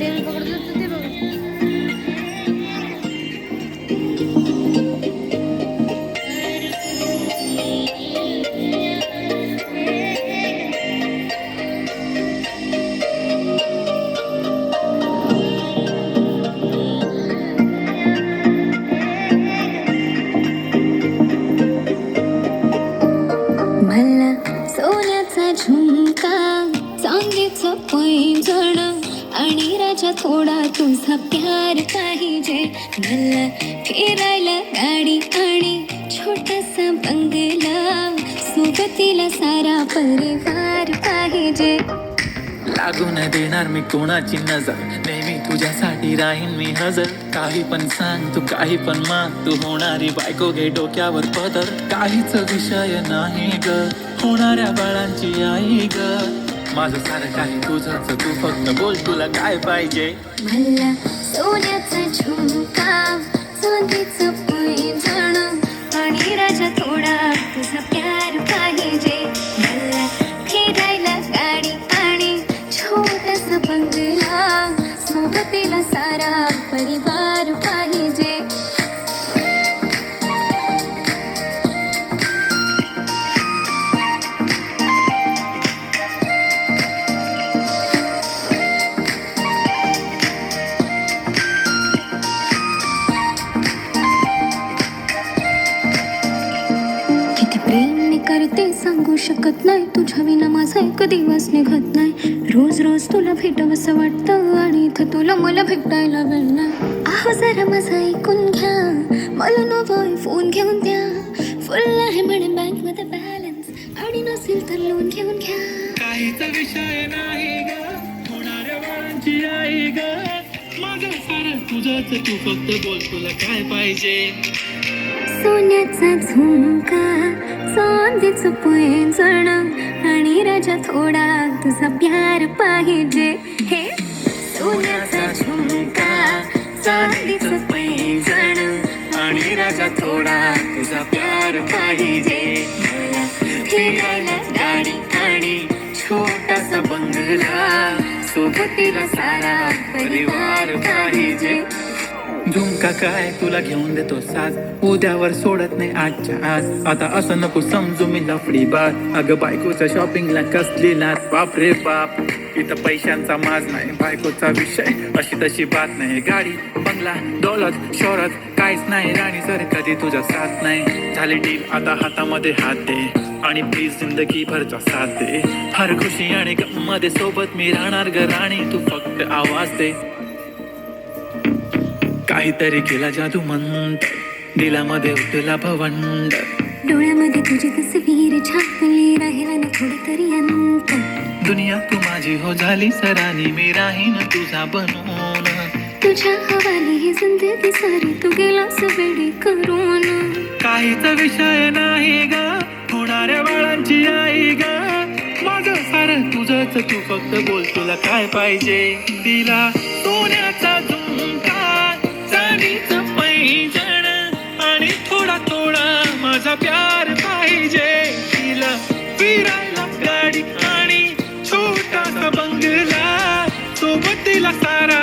देवी पकडत होतं ते बघ मला सोन्याचा झुमका चांदीचं पैंजण आणि राजा थोडा तुझा प्यार पाहिजे. मला फिरायला गाडी आणि छोटासा बंगला. सोबतीला सारा परिवार पाहिजे. लागू न देणार मी कोणाची नजर? नेहमी तुझ्यासाठी राहीन मी हजर. काही पण सांग तू काही पण माग तू. होणारी बायको घे डोक्यावर पदर. काहीच विषय नाही ग. होणाऱ्या बाळांची आई ग. माझं सारं काही तुझंच तू फक्त बोल तुला काय पाहिजे? मला सोन्याचं झुमका सोन्याचं पैंजण आणि राजा थोडा तुझा प्यार पाहिजे. मला फिरायला गाडी आणि छोटासा बंगला सोबतीला सारा परिवार प्रेम करते सांगू शकत नाही. तुझ्या विना माझा एक दिवस निघत नाही. रोज रोज तुला भेटावंसं वाटतं आणि इथं तुला मला भेटायला वेळ नाही. आहो जरा माझं ऐकून घ्या. मला नवं फोन घेऊन द्या. फुल आहे म्हणे बँकमध्ये बॅलन्स आणि नसेल तर लोन घेऊन घ्या. काहीच विषय नाही ग. होणाऱ्या बाळांची आई ग. माझं सारं तुझंच. तू फक्त बोल तुला काय पाहिजे? सोन्याचा झुमका. चांदीचं जण आणि राजा थोडा तुझा प्यार पाहिजे. हे सोन्याचा झुमका चांदीचं जण आणि राजा थोडा तुझा प्यार पाहिजे. खेळायला गाडी आणि छोटासा बंगला सोबतीला सारा परिवार पाहिजे. झुमका काय? तुला घेऊन देतो साज. उद्यावर सोडत नाही आजच्या आज. आता असं नको समजू मी लफडी बात अगं बायकोच्या शॉपिंगला कसली लाच बाप रे बाप. इथं पैशांचा माज नाही बायकोचा विषय. अशी तशी बात नाही. गाडी बंगला दौलत शोरत काहीच नाही. राणी सर कधी तुझा साथ नाही? झाली डील आता हातामध्ये हात दे. आणि प्लीज जिंदगी भरचा साथ दे. हर खुशी आणि मध्ये सोबत मी राहणार ग राणी. तू फक्त आवाज दे. काहीतरी केला जादू मंत दिलामध्ये उठला भवंड. डोळ्यामध्ये तुझी तस्वीर छापली राहिला ना थोडं तरी अंत. दुनिया तू माझी हो झाली सरानी मी राहीन तुझा बनून. तुझ्या हवाली ही जिंदगी सारी तू गेलास वेडी करून. काहीच विषय नाही ग होणाऱ्या बाळांची आई ग. माझं सारं तुझंच तू फक्त बोल तुला काय पाहिजे? तिला सोन्याचा फिरायला गाडी आणि छोटासा बंगला सोबत तिला सारा